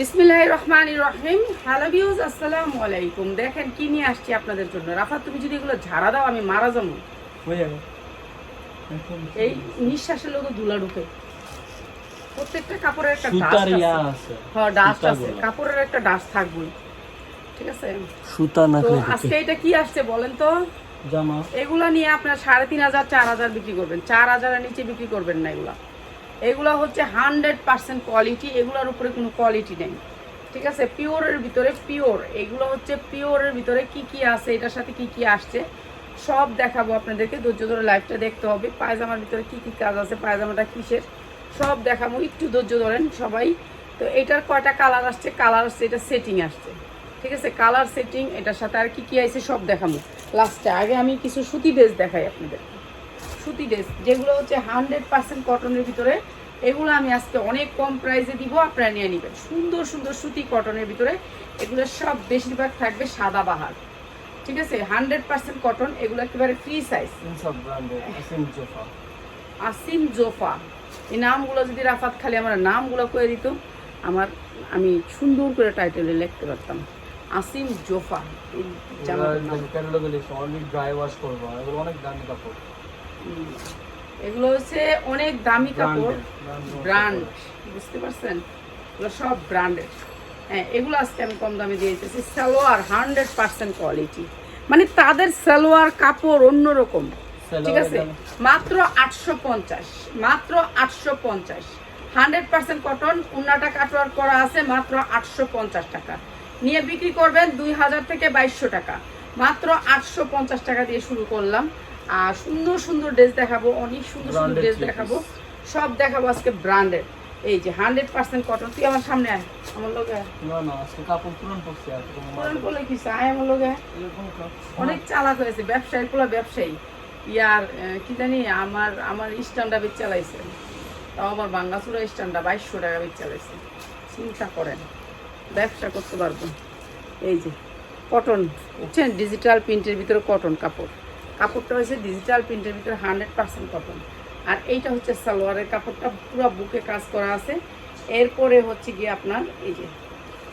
বিসমিল্লাহ রহমান রহিম। Hello views আসসালামু আলাইকুম। দেখেন কি নিয়ে আসছি আপনাদের জন্য। রাফা তুমি যদি এগুলো ঝাড়া দাও আমি মারা যাব। এই নিঃশ্বাসের লোক ধুলা ঢুকে। প্রত্যেকটা কাপড়ের একটা আছে। আছে। হ্যাঁ ডাস্ট আছে। কাপড়ের একটা ডাস্ট থাকবেই। ঠিক আছে? সুতা না তো আজকে এটা কি আসছে বলেন তো? জামা। এগুলা নিয়ে আপনার সাড়ে তিন হাজার চার হাজার বিক্রি করবেন। চার হাজারের নিচে বিক্রি করবেন না এগুলা। এগুলা হচ্ছে হান্ড্রেড পার্সেন্ট কোয়ালিটি, এগুলোর উপরে কোনো কোয়ালিটি নেই। ঠিক আছে? পিওরের ভিতরে পিওর। এগুলো হচ্ছে পিওরের ভিতরে কি কি আছে, এটার সাথে কি কি আসছে, সব দেখাবো আপনাদেরকে। ধৈর্য ধরে লাইভটা দেখতে হবে। পায়জামার ভিতরে কি কি কাজ আছে, পায়জামাটা কিসের, সব দেখাবো। একটু ধৈর্য ধরেন সবাই। তো এটার কয়টা কালার আসছে? কালার আসছে, এটা সেটিং আসছে। ঠিক আছে? কালার সেটিং এটার সাথে আর কি কি আছে সব দেখাবো। লাস্টে আগে আমি কিছু সুতি ড্রেস দেখাই আপনাদের। সুতি ড্রেস যেগুলো হচ্ছে হান্ড্রেড পার্সেন্ট কটনের ভিতরে এগুলো আমি আজকে অনেক কম প্রাইসে দিব আপনারা নিয়ে নেবেন। সুন্দর সুন্দর সুতি কটনের ভিতরে এগুলো সব বেশিরভাগ থাকবে সাদা বাহার। ঠিক আছে? হান্ড্রেড পার্সেন্ট কটন এগুলো একেবারে ফ্রি সাইজ আসিম জোফা এই নামগুলো যদি রাফাত খালি আমার নামগুলো করে দিত আমার আমি সুন্দর করে টাইটেলে লিখতে পারতাম। আসিম জোফা এই। ক্যাটালগে লিখছে ড্রাই ওয়াশ করব এগুলো অনেক দামি কাপড়। এগুলো হচ্ছে অনেক দামি কাপড়। ব্র্যান্ড বুঝতে পারছেন? এগুলো সব ব্র্যান্ডেড হ্যাঁ এগুলো আজকে আমি কম দামে দিয়ে দিতেছি। Salwar hundred percent quality. মানে তাদের সালোয়ার কাপড় অন্যরকম। ঠিক আছে? মাত্র আটশো পঞ্চাশ। মাত্র আটশো পঞ্চাশ। Hundred percent cotton. উন্নাটা কাটোয়ার করা আছে মাত্র আটশো পঞ্চাশ টাকা। নিয়ে বিক্রি করবেন দুই হাজার থেকে বাইশশো টাকা। মাত্র আটশো পঞ্চাশ টাকা দিয়ে শুরু করলাম। সুন্দর সুন্দর ড্রেস দেখাবো অনেক সুন্দর সুন্দর ড্রেস দেখাবো। সব দেখাবো আজকে ব্র্যান্ডেড এই যে হান্ড্রেড পার্সেন্ট কটন তুই আমার সামনে আয় আমার লোকে পুরান বলে কি আয় আমার লোকে অনেক চালাক হয়েছে ব্যবসায়ী পুরো ব্যবসায়ী। ইয়ার কি জানি আমার আমার স্ট্যান্ডা বেচ চালাইছে। তাও আমার বাঙ্গাসুরা স্ট্যান্ডা বাইশশো টাকা বেচ চালাইছে। চিন্তা করেন ব্যবসা করতে পারব। এই যে কটন বুঝছেন? ডিজিটাল প্রিন্টের ভিতরে কটন কাপড়। কাপড়টা হচ্ছে ডিজিটাল প্রিন্টের ভিতরে হান্ড্রেড পার্সেন্ট কটন আর এইটা হচ্ছে সালোয়ারের কাপড়টা পুরো বুকে কাজ করা আছে। এরপরে হচ্ছে গিয়ে আপনার এই যে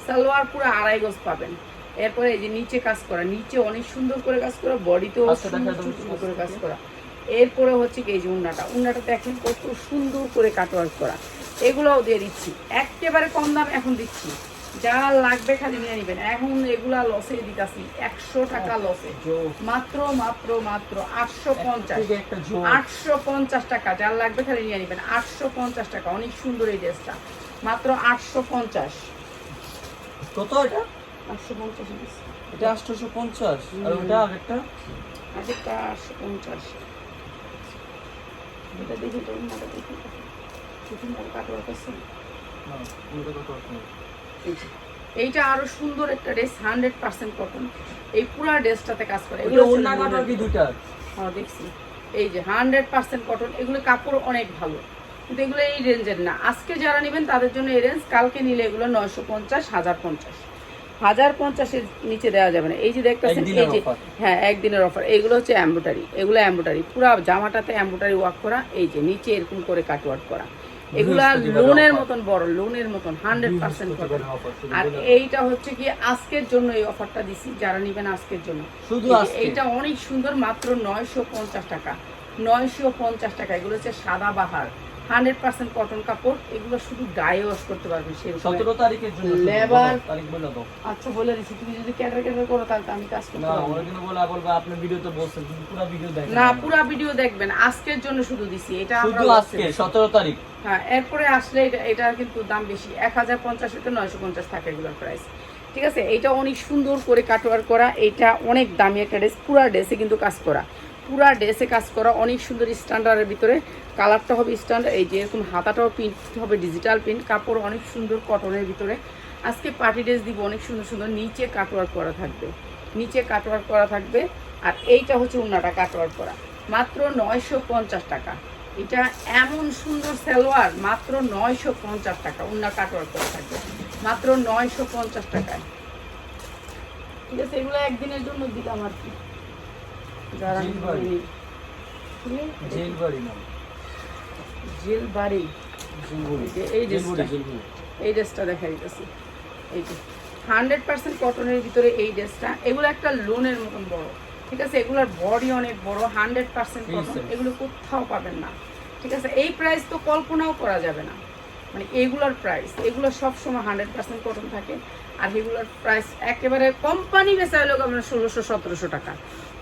সালোয়ার পুরো আড়াই গজ পাবেন। এরপরে এই যে নিচে কাজ করা নিচে অনেক সুন্দর করে কাজ করা বডিতেও আচ্ছা, সুন্দর সুন্দর করে কাজ করা। এরপরে হচ্ছে কি এই যে উন্নাটা উন্নাটা দেখেন কত সুন্দর করে কাটওয়ার্ক করা। এগুলোও দিয়ে দিচ্ছি একেবারে কম দাম এখন দিচ্ছি। যা লাগবে খালি নিয়ে নেবেন। এখন এগুলা লসে দিতাছি একশো টাকা লসে মাত্র মাত্র মাত্র আটশো পঞ্চাশ। আটশো পঞ্চাশ টাকা যার লাগবে খালি নিয়ে নেবেন। আটশো পঞ্চাশ টাকা অনেক সুন্দর এই ড্রেসটা। মাত্র আটশো পঞ্চাশ। কত এটা? আটশো পঞ্চাশ এটা আটশোশো পঞ্চাশ। আর ওটা আগেরটা আগেরটা আটশো পঞ্চাশ। এটা দেখি তো দেখি। কাটোয়া করছে না? এই যে। এইটা আরও সুন্দর একটা ড্রেস হান্ড্রেড পার্সেন্ট কটন এই পুরা ড্রেসটাতে কাজ করে। এগুলো দুইটা? হ্যাঁ দেখছি। এই যে হান্ড্রেড পার্সেন্ট কটন এগুলো কাপড় অনেক ভালো। কিন্তু এগুলো এই রেঞ্জের না। আজকে যারা নেবেন তাদের জন্য এই রেঞ্জ কালকে নিলে এগুলো নয়শো পঞ্চাশ হাজার পঞ্চাশ। হাজার পঞ্চাশের নিচে দেওয়া যাবে না। এই যে দেখতেছেন এই যে হ্যাঁ একদিনের অফার এইগুলো হচ্ছে অ্যাম্বোটারি এগুলো অ্যাম্বোটারি পুরো জামাটাতে অ্যাম্বোটারি ওয়ার্ক করা। এই যে নিচে এরকম করে কাট ওয়ার্ক করা। এগুলা লোনের মতন বড় লোনের মতন হান্ড্রেড পার্সেন্ট কটন আর এইটা হচ্ছে কি আজকের জন্য এই অফারটা দিছি যারা নেবেন আজকের জন্য? এইটা অনেক সুন্দর মাত্র নয়শো পঞ্চাশ টাকা। নয়শো পঞ্চাশ টাকা এগুলো হচ্ছে সাদা বাহার। হান্ড্রেড পার্সেন্ট কটন কাপড় এগুলো শুধু গায়ে ওয়াশ করতে পারবেন সেরকম সতেরো তারিখের জন্য দাও। আচ্ছা বলে দিচ্ছি তুমি যদি ক্যাটার ক্যাটার করো তাহলে আমি কাজ করতে না পারব ওরা না। কিন্তু বলে বলবে আপনি ভিডিওতে বলছেন কিন্তু পুরো ভিডিও দেখেন না পুরা ভিডিও দেখবেন। আজকের জন্য শুধু দিছি এটা শুধু আজকে সতেরো তারিখ। হ্যাঁ এরপরে আসলে এটা এটার কিন্তু দাম বেশি। এক হাজার পঞ্চাশ থেকে নয়শো পঞ্চাশ থাকে এগুলোর প্রাইস ঠিক আছে? এইটা অনেক সুন্দর করে কাটোয়ার করা এটা অনেক দামি একটা ড্রেস পুরা ড্রেসে কিন্তু কাজ করা। পুরা ড্রেসে কাজ করা, অনেক সুন্দর স্ট্যান্ডার্ডের ভিতরে কালারটা হবে স্ট্যান্ডার্ড এই যে এরকম হাতাটাও প্রিন্ট হবে ডিজিটাল প্রিন্ট কাপড় অনেক সুন্দর কটনের ভিতরে। আজকে পার্টি ড্রেস দিব, অনেক সুন্দর সুন্দর নিচে কাটোয়ার করা থাকবে, নিচে কাটোয়ার করা থাকবে, আর এইটা হচ্ছে উন্নাটা কাটোয়ার করা। মাত্র নয়শো পঞ্চাশ টাকা। এটা এমন সুন্দর সালোয়ার, মাত্র নয়শো পঞ্চাশ টাকা উন্না কাটোয়ার করা থাকবে। মাত্র নয়শো পঞ্চাশ টাকায়। ঠিক আছে, এগুলো একদিনের জন্য দিলাম আর কি। জেল বাড়ি। জেল বাড়ি এই যে- এই জেলগুড়ি ড্রেসটা। এই ড্রেসটা দেখা দিতেছি এই যে। হান্ড্রেড পার্সেন্ট কটনের ভিতরে এই ড্রেসটা। এগুলো একটা লোনের মতন বড়। ঠিক আছে? এগুলোর বডি অনেক বড়। Hundred percent cotton. এগুলো কোথাও পাবেন না। ঠিক আছে? এই প্রাইস তো কল্পনাও করা যাবে না। মানে এগুলোর প্রাইস। এগুলো সবসময় হান্ড্রেড পার্সেন্ট কটন থাকে। আর এগুলোর প্রাইস একেবারে কোম্পানি বেচা হলো আপনার ষোলোশো সতেরোশো টাকা।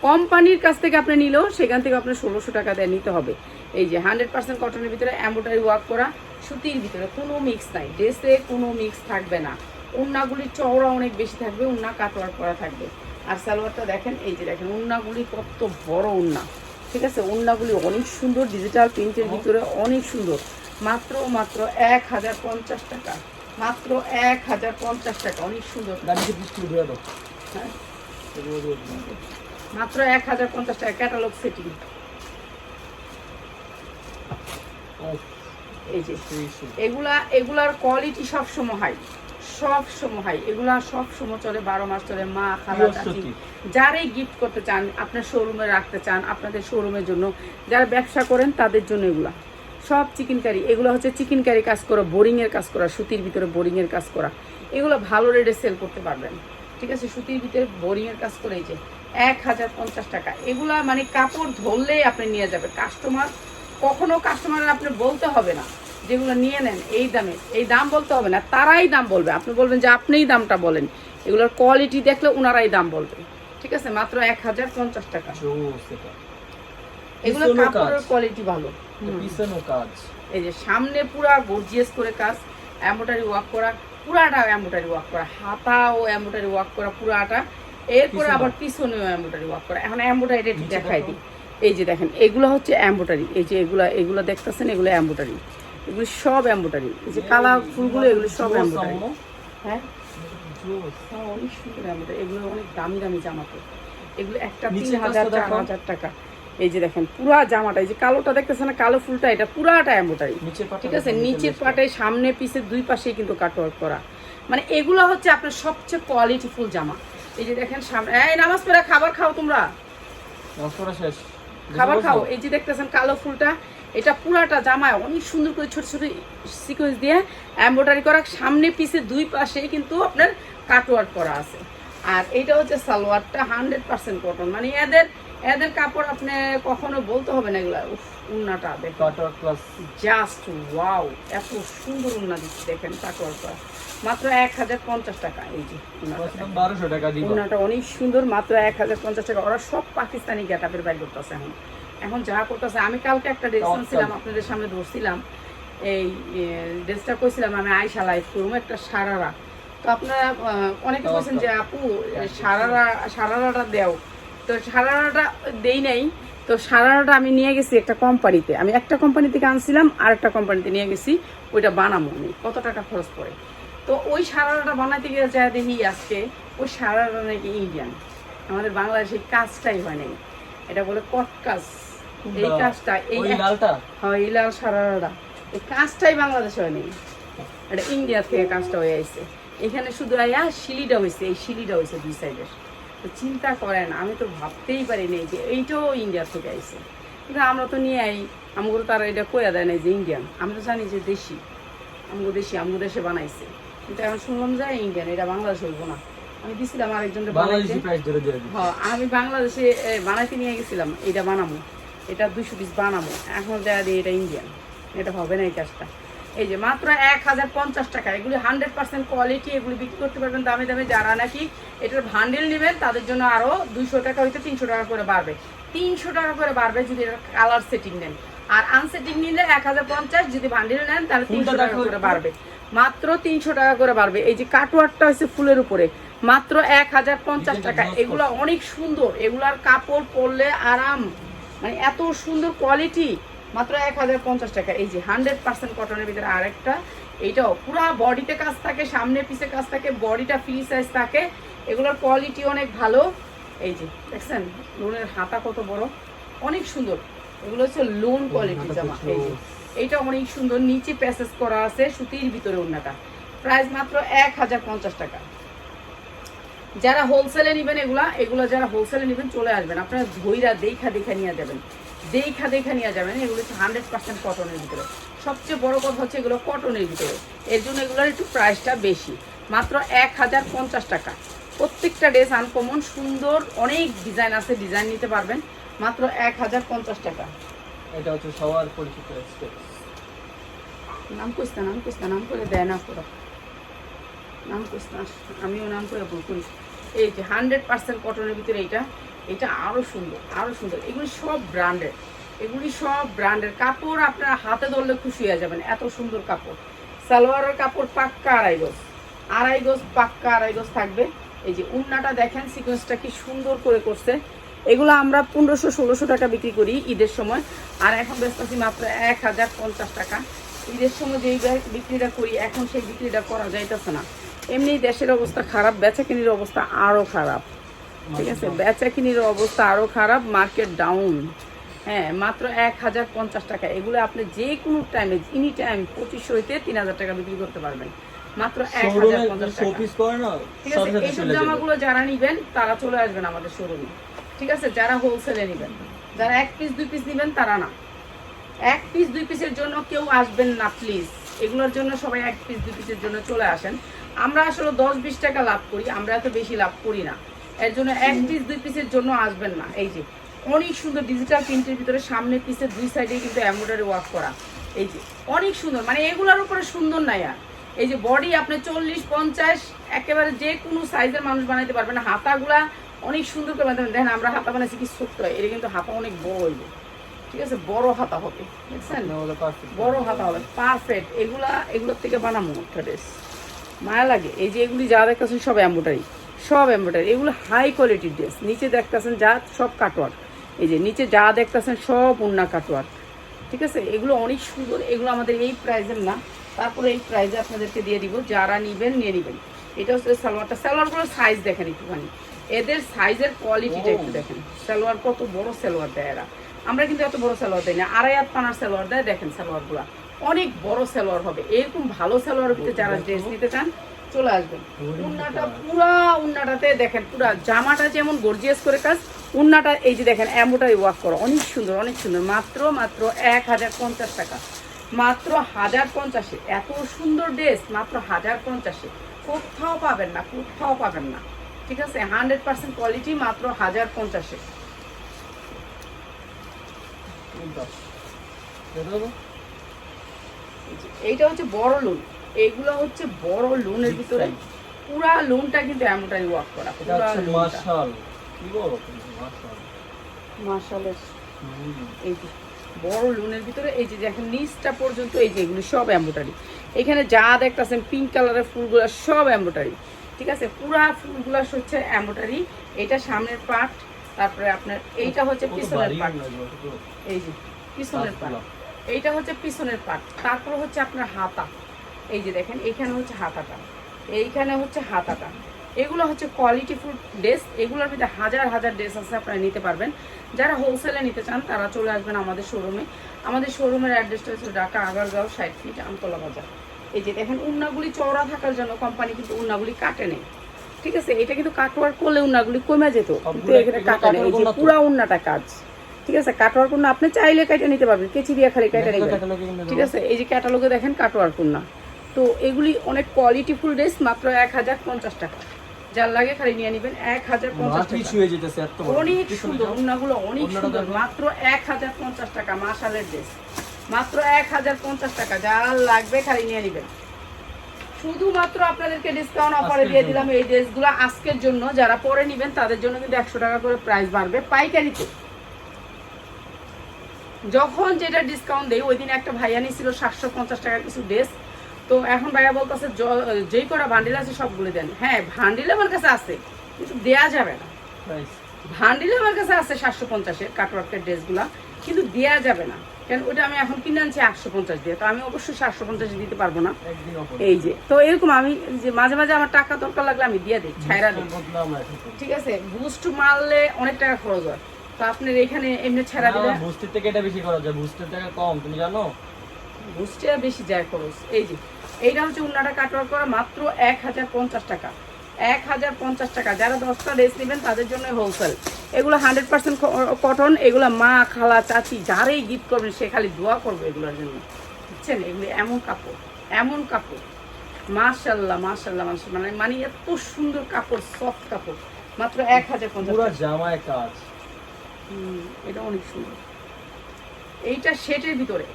কোম্পানির কাছ থেকে আপনি নিলেও সেখান থেকে আপনার ষোলোশো টাকা দেয় নিতে হবে। এই যে হান্ড্রেড পার্সেন্ট কটনের ভিতরে এম্বোটারি ওয়ার্ক করা সুতির ভিতরে কোনো মিক্স নাই। ড্রেসে কোনো মিক্স থাকবে না। উন্নাগুলি চওড়া অনেক বেশি থাকবে উন্না কাটওয়ার করা থাকবে। আর সালোয়ারটা দেখেন এই যে দেখেন উন্নাগুলি কত বড় উন্না। ঠিক আছে? উন্নাগুলি অনেক সুন্দর ডিজিটাল প্রিন্টের ভিতরে অনেক সুন্দর। মাত্র মাত্র এক হাজার পঞ্চাশ টাকা। মাত্র এক হাজার পঞ্চাশ টাকা। অনেক সুন্দর। হ্যাঁ। মাত্র এক হাজার পঞ্চাশ টাকা ক্যাটালগ সেটিং এই যে। এগুলা এগুলার কোয়ালিটি সব সময় হাই সব সময় হাই এগুলা সব সময় চলে বারো মাস চলে মা খালা চাচি। যারাই গিফট করতে চান আপনার শোরুমে রাখতে চান আপনাদের শোরুমের জন্য যারা ব্যবসা করেন তাদের জন্য এগুলা। সব চিকেন কারি এগুলো হচ্ছে চিকেন কারি কাজ করা বোরিংয়ের কাজ করা সুতির ভিতরে বোরিংয়ের কাজ করা। এগুলো ভালো রেটে সেল করতে পারবেন। ঠিক আছে? সুতির ভিতরে বোরিংয়ের কাজ করে এই যে এক হাজার পঞ্চাশ টাকা। এগুলা মানে কাপড় ধরলেই আপনি নিয়ে যাবেন। কাস্টমার কখনো কাস্টমার আপনি বলতে হবে না যেগুলো নিয়ে নেন এই দামে এই দাম বলতে হবে না তারাই দাম বলবে। আপনি বলবেন যে আপনিই দামটা বলেন। এগুলোর কোয়ালিটি দেখলে ওনারাই দাম বলবে। ঠিক আছে? মাত্র এক হাজার পঞ্চাশ টাকা। এগুলো কাপড়ের কোয়ালিটি ভালো। পিছনেও কাজ। এই যে সামনে পুরা গর্জিয়াস করে কাজ এম্বোটারি ওয়ার্ক করা পুরাটা এম্বোটারি ওয়ার্ক করা হাতা ও এম্বোটারি ওয়ার্ক করা পুরাটা এরপরে আবার পিছনেও এম্বোটারি ওয়ার্ক করা। এখন এম্বোটারি নিচে দেখাই দিই। এই যে দেখেন এগুলো হচ্ছে এম্বোটারি এই যে এগুলা এগুলো দেখতেছেন এগুলো এম্বোটারি এগুলো সব এম্বোটারি এই যে কালা ফুলগুলো এগুলো সব আম্মু। হ্যাঁ? অনেক সুন্দর এগুলো অনেক দামি দামি জামা তো। এগুলো একটা তিন হাজার চার হাজার টাকা। এই যে দেখেন পুরা জামাটা এই যে কালোটা দেখতেছেন না কালো ফুলটা এটা পুরাটা এম্বোটারি ঠিক আছে নিচের লেসটা। পাটে। সামনে পিছে দুই পাশেই কিন্তু কাটওয়ার্ক করা। মানে এগুলো হচ্ছে আপনার সবচেয়ে কোয়ালিটিফুল জামা। এই যে দেখেন সামনে এই নামাজ পড়ে খাবার খাও তোমরা। নামাজ পড়া শেষ। খাবার খাও। এই যে দেখতেছেন কালো ফুলটা এটা পুরাটা জামায় অনেক সুন্দর করে ছোট ছোট সিকোয়েন্স দিয়ে এমব্রয়ডারি করা। সামনে পিছে দুই পাশে কিন্তু আপনার কাটওয়ার্ক করা আছে। আর এটা হচ্ছে সালোয়ারটা হান্ড্রেড পার্সেন্ট কটন মানে এদের এদের কাপড় আপনি কখনো বলতে হবে না এগুলা? উন্নাটা দেখো কাটার ক্লাস জাস্ট ওয়াও এত সুন্দর উন্না দিচ্ছে দেখেন কাটওয়ার্ক করা মাত্র এক হাজার পঞ্চাশ টাকা এই যে বারোশো টাকা উন্নাটা অনেক সুন্দর মাত্র এক হাজার পঞ্চাশ টাকা। ওরা সব পাকিস্তানি গেটাপের বাইর করতেছে এখন। এখন যা করতেছে আমি কালকে একটা ড্রেস। আনছিলাম আপনাদের সামনে ধরছিলাম। এই ড্রেসটা কইছিলাম আমি আয়সা লাইফ করব একটা সারারা। তো আপনারা অনেকে বলছেন যে আপু সারারা সারারাটা দেও। তো সারারাটা দেই নাই। তো সারারাটা আমি নিয়ে গেছি একটা কোম্পানিতে। আমি একটা কোম্পানি থেকে আনছিলাম আর একটা কোম্পানিতে নিয়ে গেছি ওইটা বানাবো আমি। কত টাকা খরচ পড়ে? তো ওই সারারাটা বানাতে গিয়ে যা দেখি আজকে ওই সারারা নাকি ইন্ডিয়ান আমাদের বাংলাদেশে কাজটাই হয় নাই। এটা বলে কট কাজ। এই কাজটা এই হয় এই লাল সারারাটা এই কাজটাই বাংলাদেশে হয় নাই। এটা ইন্ডিয়া থেকে কাজটা হয়ে আইছে। এখানে শুধু আয়া শিলিটা হয়েছে এই শিলিটা হয়েছে দুই সাইডের। তো চিন্তা করেন আমি তো ভাবতেই পারি নাই যে এইটাও ইন্ডিয়া থেকে আইছে। কিন্তু আমরা তো নিয়ে আই আমগুলো তারা এটা কয়া দেয় না যে ইন্ডিয়ান আমি তো জানি যে দেশি। আমগো দেশি আমগো দেশে বানাইছে। কিন্তু এখন শুনলাম যে ইন্ডিয়ান এটা বাংলাদেশ হইব না। আমি দিছিলাম আরেকজনকে বানাইতে। দিয়ে হ্যাঁ আমি বাংলাদেশে বানাইতে নিয়ে গেছিলাম এটা বানাবো এটা দুশো পিস বানাবো এখন দেয়া দিই এটা ইন্ডিয়ান এটা হবে না এই কাজটা। এই যে মাত্র এক হাজার পঞ্চাশ টাকা। এগুলি হান্ড্রেড পার্সেন্ট কোয়ালিটি এগুলি বিক্রি করতে পারবেন দামে দামে। যারা নাকি এটার ভান্ডেল নেবেন তাদের জন্য আরও দুইশো টাকা হইতে তিনশো টাকা করে বাড়বে। তিনশো টাকা করে বাড়বে যদি এটা কালার সেটিং নেন। আর আনসেটিং নিলে এক হাজার পঞ্চাশ যদি ভান্ডেল নেন তাহলে তিনশো টাকা করে বাড়বে। মাত্র তিনশো টাকা করে বাড়বে। এই যে কাটওয়ারটা হচ্ছে ফুলের উপরে। মাত্র এক হাজার পঞ্চাশ টাকা। এগুলো অনেক সুন্দর। এগুলার কাপড় পরলে আরাম। মানে এত সুন্দর কোয়ালিটি মাত্র এক হাজার পঞ্চাশ টাকা। এই যে হান্ড্রেড পার্সেন্ট কটনের ভিতরে আরেকটা এইটাও পুরো বডিতে কাজ থাকে সামনে পিছে কাজ থাকে বডিটা ফ্রি সাইজ থাকে এগুলোর কোয়ালিটি অনেক ভালো। এই যে দেখছেন লোনের হাতা কত বড় অনেক সুন্দর। এগুলো হচ্ছে লোন কোয়ালিটি জামা। এই যে এইটা অনেক সুন্দর নিচে প্যাসেজ করা আছে সুতির ভিতরে ওড়নাটা। প্রাইস মাত্র এক হাজার পঞ্চাশ টাকা। যারা হোলসেলে নেবেন এগুলা এগুলো যারা হোলসেলে নেবেন চলে আসবেন। আপনারা ধৈরা দেখা দেখা নিয়ে যাবেন। দেখা দেখা নিয়ে যাবেন এগুলো হচ্ছে হান্ড্রেড পার্সেন্ট কটনের ভিতরে। সবচেয়ে বড় কথা হচ্ছে এগুলো কটনের ভিতরে। এর জন্য এগুলোর একটু প্রাইসটা বেশি। মাত্র এক হাজার পঞ্চাশ টাকা। প্রত্যেকটা ড্রেস আনকমন সুন্দর অনেক ডিজাইন আছে ডিজাইন নিতে পারবেন। মাত্র এক হাজার পঞ্চাশ টাকা। এটা হচ্ছে সবার পরিচিত নাম কইস না নাম কইস না নাম করে দেয় না পুরো। নাম কইস না আমিও নাম করে করি। এই যে হান্ড্রেড পার্সেন্ট কটনের ভিতরে এইটা। এটা আরও সুন্দর আরও সুন্দর। এগুলি সব ব্র্যান্ডের এগুলি সব ব্র্যান্ডের কাপড় আপনারা হাতে ধরলে খুশি হয়ে যাবেন, এত সুন্দর কাপড়। সালোয়ারের কাপড় পাক্কা আড়াই গজ। আড়াই গজ, পাক্কা আড়াই গজ থাকবে। এই যে উন্নাটা দেখেন সিকোয়েন্সটা কি সুন্দর করে করছে। এগুলো আমরা পনেরোশো, ষোলোশো টাকা বিক্রি করি ঈদের সময়। আর এখন বেচতেছি মাত্র এক হাজার পঞ্চাশ টাকা। ঈদের সময় যেই বিক্রিটা করি, এখন সেই বিক্রিটা করা যাইতেছে না। এমনি দেশের অবস্থা খারাপ বেচা কিনির অবস্থা আরও খারাপ। ঠিক আছে বেচা কিনির অবস্থা আরও খারাপ মার্কেট ডাউন হ্যাঁ মাত্র এক হাজার পঞ্চাশ টাকা। এগুলো আপনি যে কোনো টাইমে এনি টাইম পঁচিশশো হইতে তিন হাজার টাকা বিক্রি করতে পারবেন। মাত্র এক হাজার পঞ্চাশ টাকা। ঠিক আছে এইসব জামাগুলো যারা নিবেন তারা চলে আসবেন আমাদের শোরুমে ঠিক আছে যারা হোলসেলে নিবেন। যারা এক পিস দুই পিস নিবেন তারা না। এক পিস দুই পিসের জন্য কেউ আসবেন না প্লিজ এগুলোর জন্য সবাই এক পিস দুই পিসের জন্য চলে আসেন। আমরা আসলে দশ বিশ টাকা লাভ করি আমরা এত বেশি লাভ করি না। এর জন্য এক পিস দুই পিসের জন্য আসবেন না। এই যে অনেক সুন্দর ডিজিটাল প্রিন্টের ভিতরে সামনে পিসের দুই সাইডে কিন্তু এমব্রয়ডারি ওয়ার্ক করা। এই যে অনেক সুন্দর মানে এগুলোর উপরে সুন্দর নাই আর এই যে বডি আপনি চল্লিশ পঞ্চাশ একেবারে যে কোনো সাইজের মানুষ বানাইতে পারবেন হাতাগুলা অনেক সুন্দর করে বানাতে দেখেন আমরা হাতা বানাইছি কি ছোট্ট এটা কিন্তু হাতা অনেক বড় হইবে ঠিক আছে? বড় হাতা হবে। দেখছেন? পারফেক্ট বড় হাতা হবে। পারফেক্ট এগুলা এগুলোর থেকে বানাবো একটা ড্রেস মায়া লাগে। এই যে এগুলি যা দেখতেছেন সব এম্বোটারি সব এম্বোটারি এগুলো হাই কোয়ালিটির ড্রেস নিচে দেখতেছেন যা সব কাটওয়ার্ক এই যে নিচে যা দেখতেছেন সব উন্না কাটওয়ার্ক ঠিক আছে? এগুলো অনেক সুন্দর। এগুলো আমাদের এই প্রাইজের না। তারপরে এই প্রাইজে আপনাদেরকে দিয়ে দিব। যারা নিবেন নিয়ে নিবেন। এটা হচ্ছে সালোয়ারটা। সালোয়ারগুলোর সাইজ দেখেন একটুখানি। এদের সাইজের কোয়ালিটিটা একটু দেখেন। সালোয়ার কত বড় সালোয়ার দেয় এরা। আমরা কিন্তু এত বড় সালোয়ার দেয় না। আড়াই হাত পানার সালোয়ার দেয়। দেখেন সালোয়ারগুলো। অনেক বড় সালোয়ার হবে। এরকম ভালো সালোয়ার ভিতরে যারা ড্রেস নিতে চান চলে আসবেন। উন্নাটা পুরা উন্নাটাতে দেখেন পুরা জামাটা যেমন গর্জিয়াস করে কাজ উন্নাটা এই যে দেখেন এমোটাই ওয়ার্ক করো। অনেক সুন্দর অনেক সুন্দর। মাত্র মাত্র এক হাজার পঞ্চাশ টাকা। মাত্র হাজার পঞ্চাশে। এত সুন্দর ড্রেস মাত্র হাজার পঞ্চাশে। কোথাও পাবেন না কোথাও পাবেন না। ঠিক আছে? হান্ড্রেড পার্সেন্ট কোয়ালিটি মাত্র হাজার পঞ্চাশে। এইটা হচ্ছে বড় লোন এইগুলো হচ্ছে বড় লোনের ভিতরে। পুরা লোনটা কিন্তু এমনটাই ওয়ার্ক করা কি বলো এই যে বড় লোনের ভিতরে এই যে দেখেন নিচটা পর্যন্ত এই যে এগুলো সব এম্বোটারি এখানে যা দেখতেছেন পিঙ্ক কালারের ফুলগুলো সব এম্বোটারি ঠিক আছে? পুরা ফুলগুলো হচ্ছে এম্বোটারি এটা সামনের পার্ট তারপরে আপনার এইটা হচ্ছে পিছনের পার্ট এই যে পিছনের পার্ট এইটা হচ্ছে পিছনের পার্ট তারপর হচ্ছে আপনার হাতা। এই যে দেখেন এইখানে হচ্ছে হাতাটা। এইখানে হচ্ছে হাতাটা। এগুলো হচ্ছে কোয়ালিটি ফুড ড্রেস এগুলোর ভিতরে হাজার হাজার ড্রেস আছে আপনারা নিতে পারবেন। যারা হোলসেলে নিতে চান তারা চলে আসবেন আমাদের শোরুমে আমাদের শোরুমের অ্যাড্রেসটা হচ্ছে ঢাকা আগারগাঁও ষাট ফিট আমতলা বাজার। এই যে দেখেন উন্নাগুলি চওড়া থাকার জন্য কোম্পানি কিন্তু উন্নাগুলি কাটে নেই। ঠিক আছে এটা কিন্তু কাটোয়ার করলে উন্নাগুলি কমে যেত। কিন্তু এখানে এগুলো নেই? পুরা উন্নাটা কাজ। ঠিক আছে কাটোয়ার কোন আপনি চাইলে কেটে নিতে পারবেন। কেচি দিয়ে খালি কেটে নেবেন। ঠিক আছে এই যে ক্যাটালগে দেখেন কাটোয়ার কন্যা তো এগুলি অনেক কোয়ালিটিফুল ড্রেস মাত্র এক হাজার পঞ্চাশ টাকা। যার লাগে খালি নিয়ে নেবেন এক হাজার পঞ্চাশ টাকা। অনেক সুন্দর। অনেক সুন্দর মাত্র এক হাজার পঞ্চাশ টাকা মাসালের ড্রেস। মাত্র এক হাজার পঞ্চাশ টাকা যার লাগবে খালি নিয়ে নেবেন। শুধুমাত্র আপনাদেরকে ডিসকাউন্ট অফারে দিয়ে দিলাম এই ড্রেসগুলো আজকের জন্য। যারা পরে নেবেন তাদের জন্য কিন্তু একশো টাকা করে প্রাইস বাড়বে পাইকারিতে। যখন যেটা ডিসকাউন্ট দেয় ওই দিন একটা ভাইয়া নিয়েছিল সাতশো পঞ্চাশ টাকার কিছু ড্রেস। তো এখন ভাইয়া বলতেছে যেই কটা ভান্ডিল আছে সবগুলো দেন। হ্যাঁ ভান্ডিল আমার কাছে আছে কিন্তু দেয়া যাবে না। ভান্ডিল আমার কাছে আছে সাতশো পঞ্চাশের কাটওয়ার্কের ড্রেসগুলো কিন্তু দেয়া যাবে না। কেন ওটা আমি এখন কিনে আনছি আটশো পঞ্চাশ দিয়ে তো আমি অবশ্যই সাতশো পঞ্চাশে দিতে পারব না। এই যে তো এরকম আমি যে মাঝে মাঝে আমার টাকা দরকার লাগলে আমি দিয়ে দিই ছাইরা দিই। ঠিক আছে বুস্ট মারলে অনেক টাকা খরচ হয়। তো আপনার এখানে এমনি ছেড়া দিলে বুস্টের থেকে এটা বেশি করা যায় বুস্টের টাকা কম তুমি জানো? বুস্টে বেশি যায় খরচ। এই যে এইটা হচ্ছে উন্নাটা কাটওয়ার করা মাত্র এক হাজার পঞ্চাশ টাকা। এক হাজার পঞ্চাশ টাকা। যারা দশটা ড্রেস নেবেন তাদের জন্য হোলসেল এগুলো হান্ড্রেড পার্সেন্ট কটন এগুলো মা খালা চাচি যারাই গিফট করবেন সে খালি দোয়া করবে এগুলোর জন্য। বুঝছেন? এগুলো এমন কাপড় এমন কাপড়। মাশাল্লাহ মাশাল্লাহ মাশাল্লাহ মানে মানে এত সুন্দর কাপড় সফট কাপড়। মাত্র এক হাজার পঞ্চাশ পুরো। জামায় কাজ। এটা অনেক সুন্দর। এইটা শেটের ভিতরে।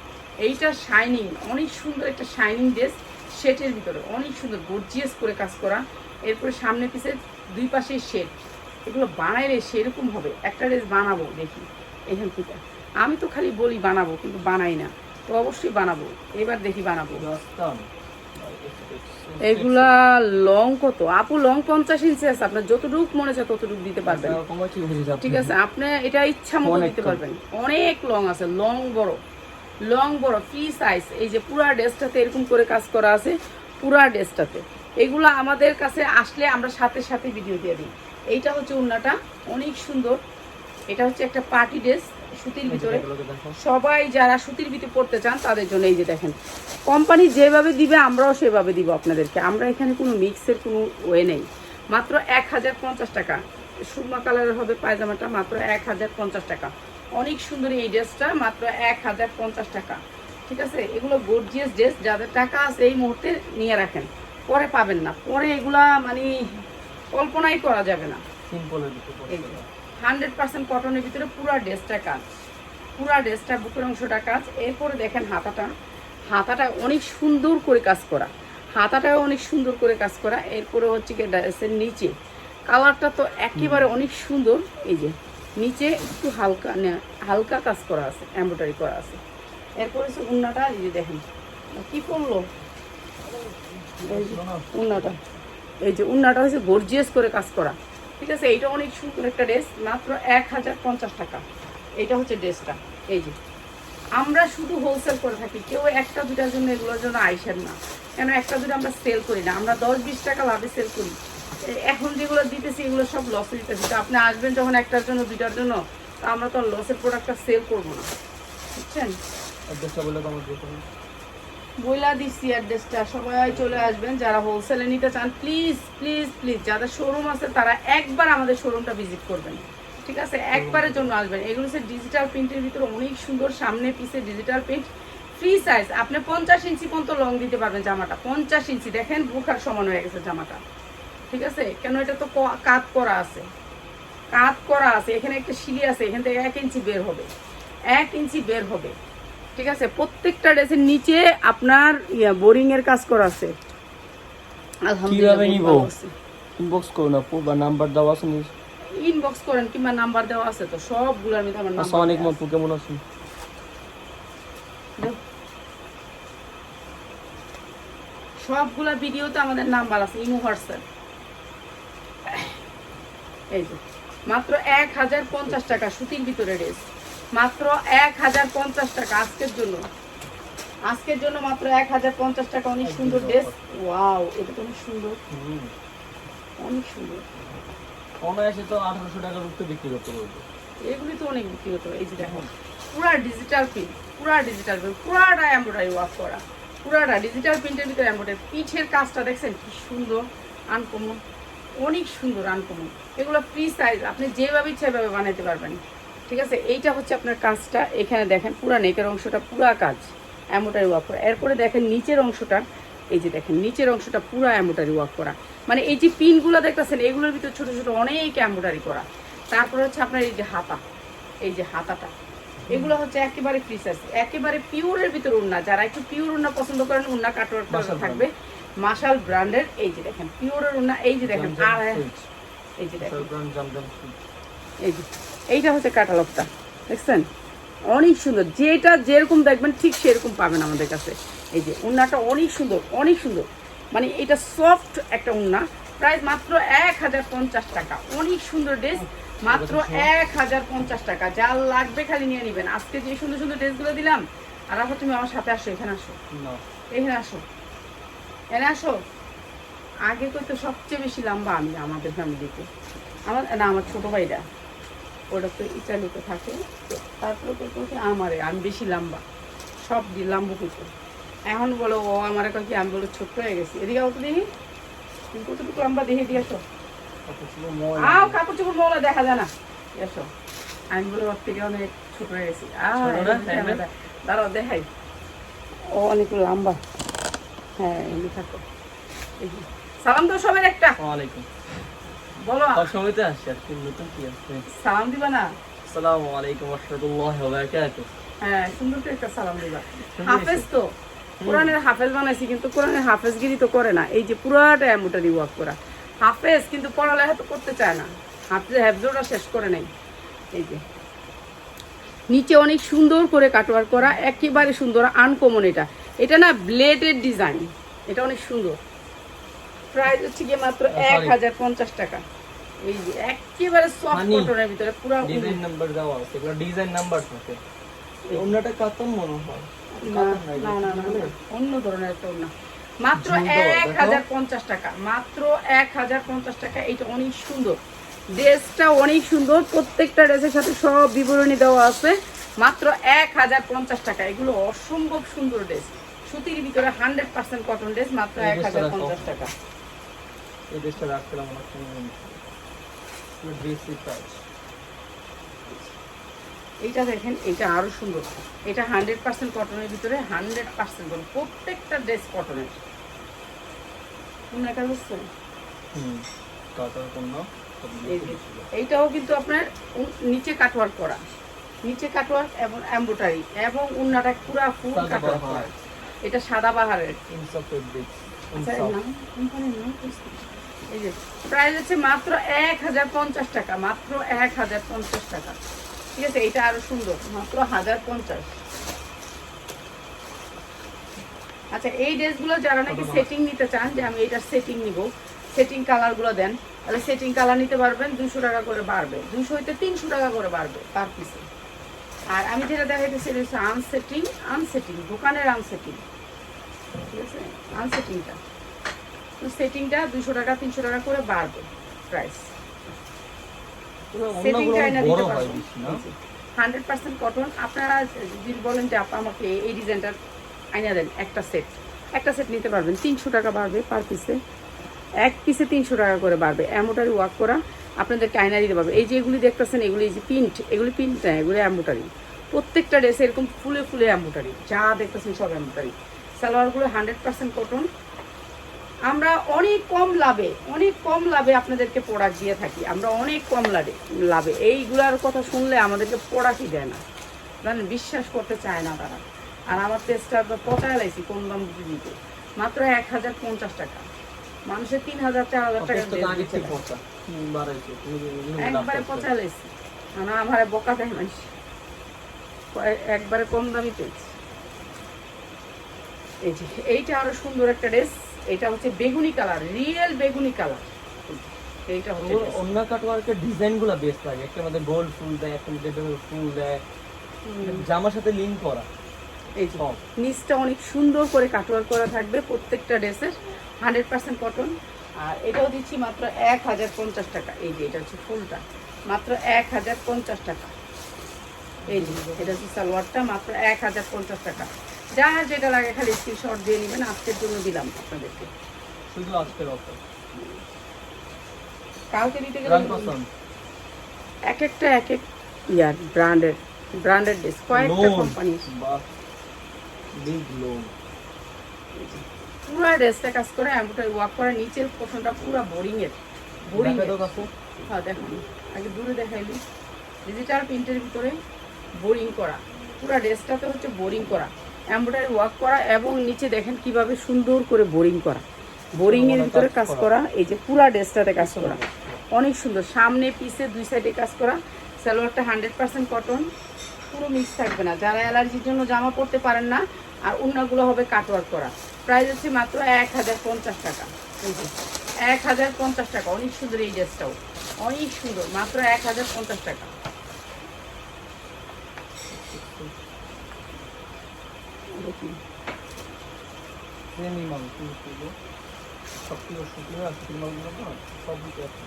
এইটা শাইনিং অনেক সুন্দর একটা শাইনিং ড্রেস শেটের ভিতরে অনেক সুন্দর গর্জিয়াস করে কাজ করা। এরপরে সামনে পিছে দুই পাশে শেড এগুলো বানাইলে সেরকম হবে। একটা ড্রেস বানাবো দেখি এখান থেকে। আমি তো খালি বলি বানাবো কিন্তু বানাই না। তো অবশ্যই বানাবো। এবার দেখি বানাবো। এগুলা লং কত? আপু লং পঞ্চাশ ইঞ্চি আছে। আপনার যতটুক মনে চায় ততটুক দিতে পারবেন। ঠিক আছে আপনি এটা ইচ্ছা মতো দিতে পারবেন। অনেক লং আছে লং বড়। লং বড় ফ্রি সাইজ এই যে পুরা ড্রেসটাতে এরকম করে কাজ করা আছে পুরা ড্রেসটাতে। এগুলো আমাদের কাছে আসলে আমরা সাথে সাথে ভিডিও দিয়ে দিই। এইটা হচ্ছে উন্নাটা অনেক সুন্দর। এটা হচ্ছে একটা পার্টি ড্রেস সুতির ভিতরে। সবাই যারা সুতির ভিতরে পড়তে চান তাদের জন্য এই যে দেখেন। কোম্পানি যেভাবে দিবে আমরাও সেভাবে দিব আপনাদেরকে। আমরা এখানে কোনো মিক্সের কোনো ওয়ে নেই। মাত্র এক হাজার পঞ্চাশ টাকা। সুরমা কালারের হবে পায়জামাটা মাত্র এক হাজার পঞ্চাশ টাকা। অনেক সুন্দর এই ড্রেসটা মাত্র এক হাজার পঞ্চাশ টাকা। ঠিক আছে? এগুলো গর্জিয়াস ড্রেস যাদের টাকা আছে এই মুহূর্তে নিয়ে রাখেন। পরে পাবেন না। পরে এগুলা মানে কল্পনাই করা যাবে না। হান্ড্রেড পার্সেন্ট কটনের ভিতরে পুরা ড্রেসটা কাজ। পুরা ড্রেসটা বুকের অংশটা কাজ। এরপরে দেখেন হাতাটা। হাতাটা অনেক সুন্দর করে কাজ করা। হাতাটাও অনেক সুন্দর করে কাজ করা। এরপরে হচ্ছে কি ড্রেসের নিচে। কালারটা তো একেবারে অনেক সুন্দর। এই যে নিচে একটু হালকা হালকা কাজ করা আছে এমব্রয়ডারি করা আছে। এরপরে হচ্ছে উন্নাটা, এই যে দেখেন, কি করল? উন্নাটা, এই যে উন্নাটা হচ্ছে গর্জিয়াস করে কাজ করা। ঠিক আছে, এইটা অনেক সুন্দর একটা ড্রেস, মাত্র এক হাজার পঞ্চাশ টাকা। এইটা হচ্ছে ড্রেসটা, এই যে। আমরা শুধু হোলসেল করে থাকি, কেউ একটা দুটার জন্য এগুলোর জন্য আইসেন না। কেন, একটা দুটো আমরা সেল করি না। আমরা দশ বিশ টাকা লাভে সেল করি। এখন যেগুলো দিতেছি এগুলো সব লসে দিতেছি। তো আপনি আসবেন যখন একটার জন্য দুইটার জন্য তা আমরা তো লসের প্রোডাক্টটা সেল করব না। বুঝছেন? বইলা দিচ্ছি অ্যাড্রেসটা। সবাই চলে আসবেন যারা হোলসেলে নিতে চান প্লিজ প্লিজ প্লিজ যাদের শোরুম আছে তারা একবার আমাদের শোরুমটা ভিজিট করবেন। ঠিক আছে? একবারের জন্য আসবেন। এগুলো হচ্ছে ডিজিটাল প্রিন্টের ভিতরে অনেক সুন্দর সামনে পিছে ডিজিটাল প্রিন্ট ফ্রি সাইজ আপনি পঞ্চাশ ইঞ্চি পর্যন্ত লং দিতে পারবেন জামাটা। পঞ্চাশ ইঞ্চি। দেখেন বুখার সমান হয়ে গেছে জামাটা। ঠিক আছে? কেন এটা তো কাত করা আছে। কাত করা আছে এখানে একটা সিলি আছে এখান থেকে এক ইঞ্চি বের হবে। এক ইঞ্চি বের হবে। ঠিক আছে? প্রত্যেকটা ড্রেসের নিচে আপনার বোরিং এর কাজ করা আছে। আলহামদুলিল্লাহ। ইনবক্স করুন আপু বা নাম্বার দেওয়া আছে ইনবক্স করেন কিংবা নাম্বার দেওয়া আছে তো সবগুলোর মধ্যে আমার নাম্বার আসসালামু আলাইকুম আপু কেমন আছেন? সবগুলা ভিডিওতে আমাদের নাম্বার আছে ইমো হোয়াটসঅ্যাপ এই যে মাত্র এক হাজার পঞ্চাশ টাকা সুতির ভিতরে ড্রেস মাত্র এক হাজার পঞ্চাশ টাকা আজকের জন্য। আজকের জন্য মাত্র এক হাজার পঞ্চাশ টাকা অনেক সুন্দর ড্রেস ওয়াও এটা তো অনেক সুন্দর। অনেক সুন্দর। অনায়াসে তো আঠারোশো টাকার উপরে বিক্রি করতে পারব। এগুলি তো অনেক বিক্রি হতো এই যে দেখো পুরা ডিজিটাল প্রিন্ট পুরা ডিজিটাল প্রিন্ট পুরাটা এমব্রয়ডারি ওয়ার্ক করা। পুরাটা ডিজিটাল প্রিন্টের ভিতরে এমব্রয়ডারি পিঠের কাজটা দেখছেন কি সুন্দর আনকমন অনেক সুন্দর আনকমন এগুলো ফ্রি সাইজ আপনি যেভাবে ইচ্ছা সেভাবে বানাইতে পারবেন। ঠিক আছে? এইটা হচ্ছে আপনার কাজটা। এখানে দেখেন পুরা নেকের অংশটা পুরা কাজ এমব্রয়ডারি ওয়াক করা। এরপরে দেখেন নিচের অংশটা এই যে দেখেন নিচের অংশটা পুরা এমব্রয়ডারি ওয়ার্ক করা। মানে এই যে পিনগুলো দেখতেছেন এগুলোর ভিতরে ছোট ছোট অনেক এমব্রয়ডারি করা। তারপরে হচ্ছে আপনার এই যে হাতা এই যে হাতাটা। এগুলো হচ্ছে একেবারে ফ্রি সাইজ একেবারে পিওরের ভিতরে উন্না। যারা একটু পিওর উন্না পছন্দ করেন উন্না কাটোয়ার থাকবে। মাশাল ব্র্যান্ডের এই যে দেখেন পিওরের উন্না এই যে দেখেন আর এই যে দেখেন। এই যে এইটা হচ্ছে কাটালগটা দেখছেন? অনেক সুন্দর যেটা যেরকম দেখবেন ঠিক সেরকম পাবেন আমাদের কাছে। এই যে উন্নাটা অনেক সুন্দর অনেক সুন্দর। মানে এটা সফট একটা উন্না প্রায় মাত্র এক হাজার পঞ্চাশ টাকা। অনেক সুন্দর ড্রেস মাত্র এক হাজার পঞ্চাশ টাকা। যা লাগবে খালি নিয়ে নেবেন। আজকে যে সুন্দর সুন্দর ড্রেসগুলো দিলাম আর রাখো তুমি আমার সাথে আসো এখানে আসো। এখানে আসো। এখানে আসো আগে তো সবচেয়ে বেশি লম্বা আমি আমাদের ফ্যামিলিতে আমার না আমার ছোট ভাইরা ওটা তো ইটালিতে থাকে তারপরে কইতো কি আমারে আমি বেশি লম্বা সব দিয়ে লম্বা কইতো। এখন বলো ও আমার কয় কি আমি বলো ছোট্ট হয়ে গেছি। এদিকে আও দেখি। তুমি কতটুকু লম্বা দেখে দিয়ে আসো। আপু আও কাপড় চোপড় মৌলা দেখা যায় না। এসো আমি বলে ওর থেকে অনেক ছোট হয়ে গেছি? দাঁড়াও দেখাই। ও অনেক লম্বা। হ্যাঁ এমনি থাকো। সালাম তো সবের একটা। ওয়ালাইকুম। বলো। সব সময়তে আসছি আর কি নতুন কি আছে? সালাম দিবা না? আসসালামু আলাইকুম রহমতুল্লাহ ওয়া হ্যাঁ সুন্দর করে একটা সালাম দিবা। হাফেজ তো কোরআনের হাফেজ বানাইছি কিন্তু কোরআনের হাফেজগিরি তো করে না। এই যে পুরাটা এমোটারি ওয়ার্ক করা হাফেজ কিন্তু পড়ালেখা তো করতে চায় না। হাফেজ হ্যাফজোটা শেষ করে নাই। এই যে নিচে অনেক সুন্দর করে কাটওয়ার করা একেবারে সুন্দর আনকমন এটা। এটা না ব্লেডের ডিজাইন এটা অনেক সুন্দর। প্রাইস হচ্ছে গিয়ে মাত্র Oh, এক হাজার পঞ্চাশ টাকা। এই যে একেবারে সফট কটনের ভিতরে পুরো ডিজাইন নাম্বার দেওয়া আছে এগুলো ডিজাইন নাম্বার থাকে। অন্যটা কাতন মনে হয়। না না, না অন্য ধরনের একটা ওড়না মাত্র এক হাজার পঞ্চাশ টাকা। মাত্র এক হাজার পঞ্চাশ টাকা এটা অনেক সুন্দর। ড্রেসটা অনেক সুন্দর। প্রত্যেকটা ড্রেসের সাথে সব বিবরণী দেওয়া আছে। মাত্র এক হাজার পঞ্চাশ টাকা। এগুলো অসম্ভব সুন্দর ড্রেস সুতির ভিতরে হান্ড্রেড পার্সেন্ট কটন ড্রেস মাত্র এক হাজার পঞ্চাশ টাকা। এই ড্রেসটা রাখছিলাম আমার ড্রেসই এইটা দেখেন এটা আরও সুন্দর। এটা হান্ড্রেড পার্সেন্ট কটনের ভিতরে হান্ড্রেড পার্সেন্ট প্রত্যেকটা ড্রেস কটনের এইটাও কিন্তু আপনার নিচে কাটওয়ার্ক করা। নিচে কাটওয়ার্ক এবং এমব্রয়ডারি এবং উন্নাটা পুরা ফুল কাটওয়ার্ক করা। এটা সাদা বাহারের আচ্ছা? এই যে প্রাইস হচ্ছে মাত্র এক হাজার পঞ্চাশ টাকা মাত্র এক হাজার পঞ্চাশ টাকা। ঠিক আছে এটা আরও সুন্দর মাত্র হাজার পঞ্চাশ। আচ্ছা এই ড্রেসগুলো যারা নাকি সেটিং নিতে চান যে আমি এটার সেটিং নিব সেটিং কালারগুলো দেন তাহলে সেটিং কালার নিতে পারবেন দুশো টাকা করে বাড়বে। দুশো হইতে তিনশো টাকা করে বাড়বে পার পিসে আর আমি যেটা দেখাইতেছি এটা আনসেটিং আনসেটিং দোকানের আনসেটিং ঠিক আছে? আনসেটিংটা তো সেটিংটা দুশো টাকা তিনশো টাকা করে বাড়বে প্রাইস সেটিংটা এনে দিতে হান্ড্রেড পার্সেন্ট কটন আপনারা যদি বলেন যে আপা আমাকে এই ডিজাইনটা আইনা দেন একটা সেট একটা সেট নিতে পারবেন। তিনশো টাকা বাড়বে পার পিসে এক পিসে তিনশো টাকা করে বাড়বে। অ্যামোটারি ওয়ার্ক করা আপনাদেরকে আয়না দিতে পারবে। এই যে এগুলি দেখতেছেন এগুলি যে প্রিন্ট এগুলি প্রিন্ট না এগুলি অ্যাম্বোটারি প্রত্যেকটা ড্রেসে এরকম ফুলে ফুলে অ্যাম্বোটারি যা দেখতেছেন সব অ্যাম্বোটারি সালোয়ারগুলো হান্ড্রেড পার্সেন্ট কটন আমরা অনেক কম লাভে অনেক কম লাভে আপনাদেরকে প্রোডাক্ট দিয়ে থাকি। আমরা অনেক কম লাভে লাভে। এইগুলার কথা শুনলে আমাদেরকে প্রোডাক্টই দেয় না। জানেন বিশ্বাস করতে চায় না তারা। আর আমার টেস্টটা পচায় লাইছি কোন দাম দিতে। মাত্র এক হাজার পঞ্চাশ টাকা। মানুষের তিন হাজার চার হাজার টাকা একবারে পচায় লাইছি। না আমার বোকা দেয় মানুষ। একবারে কম দামি পেয়েছি। এই যে এইটা আরও সুন্দর একটা ড্রেস এটা হচ্ছে বেগুনি কালার রিয়েল বেগুনি কালার। এইটা হচ্ছে অন্য কাটওয়ার্কের ডিজাইনগুলা বেস্ট লাগে একটা মধ্যে গোল্ড ফুল দেয় একটা মধ্যে ফুল দেয় জামার সাথে লিঙ্ক করা। এই যে। নিচটা অনেক সুন্দর করে কাটওয়ার করা থাকবে প্রত্যেকটা ড্রেসের হান্ড্রেড পার্সেন্ট কটন আর এটাও দিচ্ছি মাত্র এক হাজার পঞ্চাশ টাকা। এই যে এটা হচ্ছে ফুলটা। মাত্র এক হাজার পঞ্চাশ টাকা। এই যে এটা হচ্ছে সালোয়ারটা মাত্র এক হাজার পঞ্চাশ টাকা। যার যেটা লাগে খালি স্ক্রিনশট দিয়ে নেবেন আজকের জন্য দিলাম আপনাদেরকে। শুধু আজকের অফার কালকে দিতে গেলে এক একটা এক এক ইয়ার ব্র্যান্ডের ব্র্যান্ডেড ড্রেস কয়েকটা কোম্পানি পুরো ড্রেসটা কাজ করে এমব্রয়ডারি ওয়ার্ক করা নিচের পোর্শনটা পুরো বোরিং এর বোরিং হ্যাঁ দেখুন আগে দূরে দেখাইলি ডিজিটাল প্রিন্টের ভিতরে বোরিং করা। পুরো ড্রেসটাতে হচ্ছে বোরিং করা। এমব্রয়ডারি ওয়ার্ক করা এবং নিচে দেখেন কীভাবে সুন্দর করে বোরিং করা। বোরিং এর ভিতরে কাজ করা, এই যে পুরো ড্রেসটাতে কাজ করা। অনেক সুন্দর, সামনে, পিছে দুই সাইডে কাজ করা। সালোয়ারটা হান্ড্রেড পার্সেন্ট কটন পুরো মিক্স থাকবে না। যারা অ্যালার্জির জন্য জামা পরতে পারেন না, আর অন্যগুলো হবে কাটওয়ার্ক করা। প্রাইস হচ্ছে মাত্র এক হাজার পঞ্চাশ টাকা। এক হাজার পঞ্চাশ টাকা। অনেক সুন্দর এই ড্রেসটাও অনেক সুন্দর, মাত্র এক হাজার পঞ্চাশ টাকা। দেখুন সেমি মাল তুমি শুধু সব কিছু শুকিয়ে আছে শুকিয়ে মালগুলো তো সব দিতে আছে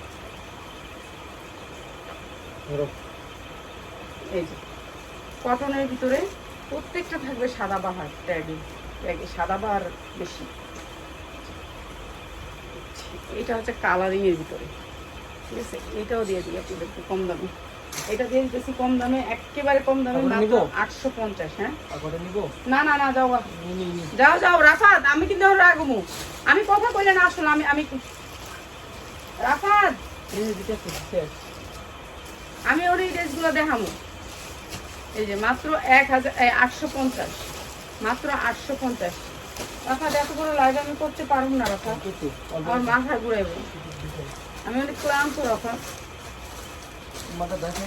ধরো এই যে কটনের ভিতরে প্রত্যেকটা থাকবে সাদা বাহার ট্যাগে ট্যাগে সাদা বাহার বেশি। এটা হচ্ছে কালারিং এর ভিতরে। ঠিক আছে? এটাও দিয়ে দিই আপনাদের একটু কম দামে। এটা দিয়ে দিতেছি কম দামে একেবারে কম দামে মাত্র আটশো পঞ্চাশ হ্যাঁ? না না না যাও। যাও। যাও রাফাত আমি কিন্তু এখন রাখব আমি কথা কইলে না আসলে আমি আমি রাফাত। আমি ওর এই ড্রেসগুলো দেখাবো। এই যে মাত্র এক হাজার আটশো পঞ্চাশ মাত্র আটশো পঞ্চাশ। রাফাত এত বড় লাইভ আমি করতে পারব না রাফাত। আমার মাথা ঘুরাইব। আমি অনেক ক্লান্ত রাফাত।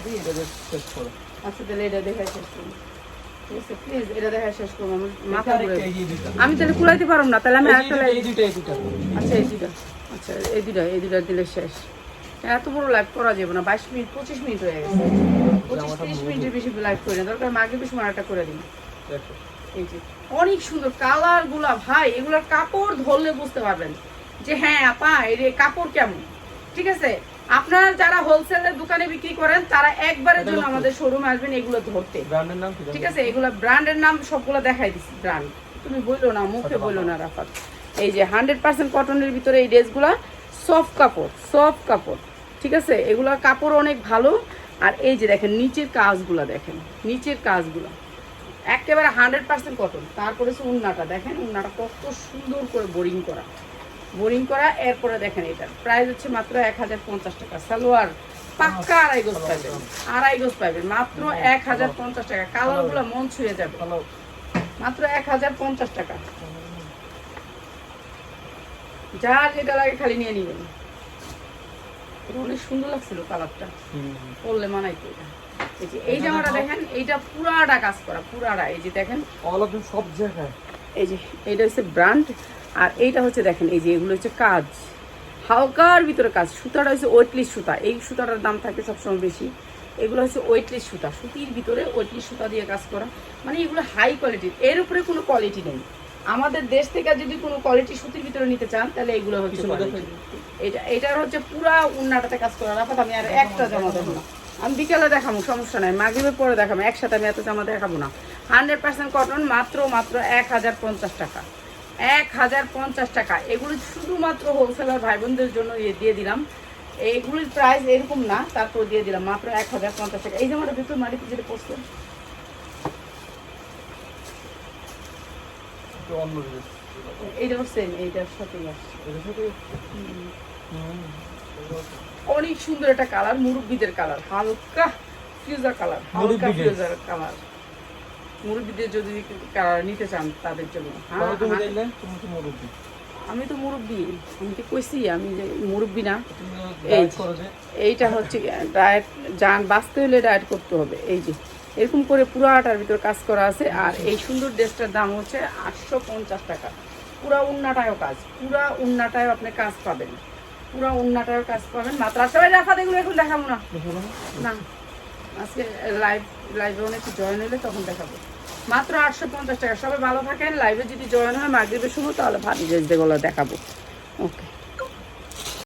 দিই, এটা শেষ করো। আচ্ছা তাহলে এটা দেখা শেষ দেখা। আমি তাহলে কুলাইতে পারব না তাহলে আমি। আচ্ছা এই দুটা আচ্ছা এই দুটা এই দুটা দিলে শেষ। এত বড় লাইভ করা যাবে না বাইশ মিনিট পঁচিশ মিনিট হয়ে গেছে। পঁচিশ তিরিশ মিনিটের বেশি লাইভ করি না। দরকার মাকে বেশি একটা করে দিন এই যে অনেক সুন্দর কালারগুলা ভাই এগুলোর কাপড় ধরলে বুঝতে পারবেন। যে হ্যাঁ আপা এর কাপড় কেমন? ঠিক আছে? আপনারা যারা হোলসেলের দোকানে বিক্রি করেন তারা একবারের জন্য আমাদের শোরুমে আসবেন এগুলো ধরতে। ব্র্যান্ডের নাম? ঠিক আছে এগুলো ব্র্যান্ডের নাম সবগুলো দেখাই দিছি ব্র্যান্ড তুমি বলল না মুখে আচ্ছা, বলল না রাফাত। এই যে হান্ড্রেড পার্সেন্ট কটনের ভিতরে এই ড্রেসগুলো সফট কাপড় সফট কাপড়। ঠিক আছে এগুলোর কাপড় অনেক ভালো। আর এই যে দেখেন নিচের কাজগুলো দেখেন নিচের কাজগুলো। একেবারে হান্ড্রেড পার্সেন্ট কটন তারপরে হচ্ছে উন্নাটা। দেখেন উন্নাটা কত সুন্দর করে বোরিং করা। বোরিং করা এরপরে দেখেন এটা। প্রাইস হচ্ছে মাত্র এক হাজার পঞ্চাশ টাকা। সালোয়ার পাক্কা আড়াই গোজ পাইবেন। আড়াই গোজ পাইবেন। মাত্র এক হাজার পঞ্চাশ টাকা। কালারগুলো মন ছুঁয়ে যাবে। মাত্র এক হাজার পঞ্চাশ টাকা। যা যেটা লাগে খালি নিয়ে নিবেন। অনেক সুন্দর লাগছিল কালারটা। পরলে মানাইতো এটা। এই জামাটা দেখেন এইটা পুরাটা কাজ করা পুরাটা। এই যে দেখেন সব জায়গায়। এই যে এটা হচ্ছে ব্র্যান্ড। আর এইটা হচ্ছে দেখেন এই যে এগুলো হচ্ছে কাজ। হালকার ভিতরে কাজ। সুতাটা হচ্ছে ওয়েটলিস সুতা। এই সুতাটার দাম থাকে সবসময় বেশি। এগুলো হচ্ছে ওয়েটলিস সুতা। সুতির ভিতরে ওয়েটলিস সুতা দিয়ে কাজ করা। মানে এগুলো হাই কোয়ালিটির এর উপরে কোনো কোয়ালিটি নেই। আমাদের দেশ থেকে যদি কোনো কোয়ালিটি সুতির ভিতরে নিতে চান তাহলে এগুলো হচ্ছে। এটা এটার হচ্ছে পুরা উন্নাটাতে কাজ করা। রাখাত আমি আর একটা জামা দেবো না। আমি বিকেলে দেখাবো সমস্যা নাই। মাগরিবের পরে দেখাবো। একসাথে আমি এত জামা দেখাবো না। হান্ড্রেড পার্সেন্ট কটন মাত্র মাত্র এক হাজার পঞ্চাশ টাকা। এক হাজার পঞ্চাশ টাকা। এগুলো শুধুমাত্র হোলসেলার ভাই বোনদের জন্য ইয়ে দিয়ে দিলাম। এইগুলির প্রাইস এরকম না তারপর দিয়ে দিলাম মাত্র এক হাজার পঞ্চাশ টাকা। এই জামাটা ভিতর মাটিতে যেটা পড়ছে এইটাও সেম এইটার সাথে? অনেক সুন্দর একটা কালার মুরব্বিদের কালার হালকা ফিউজার কালার হালকা। ফিউজার কালার মুরব্বিদের যদি নিতে চান তাদের জন্য। হ্যাঁ, হ্যাঁ। আমি তো মুরব্বি। আমি তো কইছি আমি যে মুরব্বি না। এইটা হচ্ছে ডায়েট যান বাঁচতে হলে ডায়েট করতে হবে। এই যে এরকম করে পুরাটার ভিতর কাজ করা আছে। আর এই সুন্দর ড্রেসটার দাম হচ্ছে আটশো পঞ্চাশ টাকা। পুরা উন্নাটায়ও কাজ পুরা উন্নাটায়ও আপনি কাজ পাবেন। পুরা উন্নাটায়ও কাজ পাবেন। মাত্র সবাই রাখা এগুলো এখন দেখাবো না? না? আজকে লাইভ লাইভে অনেক জয়েন হলে তখন দেখাবো। মাত্র আটশো পঞ্চাশ টাকা। সবাই ভালো থাকেন লাইভে যদি জয়েন হয়, মাগরীবের সময় তাহলে ড্রেস যেগুলো দেখাবো। ওকে